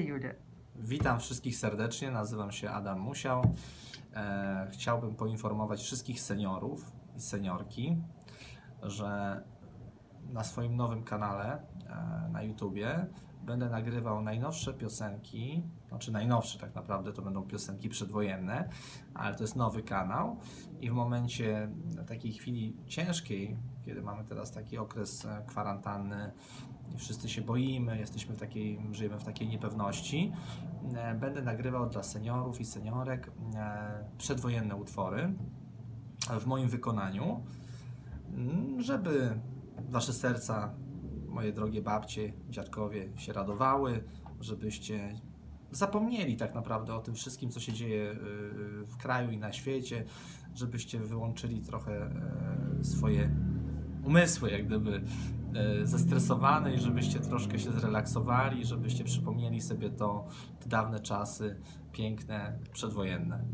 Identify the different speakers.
Speaker 1: Julię.
Speaker 2: Witam wszystkich serdecznie, nazywam się Adam Musiał. E, chciałbym poinformować wszystkich seniorów i seniorki, że na swoim nowym kanale e, na YouTubie. Będę nagrywał najnowsze piosenki, znaczy najnowsze tak naprawdę to będą piosenki przedwojenne, ale to jest nowy kanał. I w momencie takiej chwili ciężkiej, kiedy mamy teraz taki okres e, kwarantanny, i wszyscy się boimy, jesteśmy w takiej, żyjemy w takiej niepewności, e, będę nagrywał dla seniorów i seniorek przedwojenne utwory w moim wykonaniu, m, żeby wasze serca, moje drogie babcie, dziadkowie się radowały, żebyście zapomnieli tak naprawdę o tym wszystkim, co się dzieje y, w kraju i na świecie, żebyście wyłączyli trochę e, swoje umysły, jak gdyby e, zestresowane i żebyście troszkę się zrelaksowali, żebyście przypomnieli sobie to, te dawne czasy piękne, przedwojenne.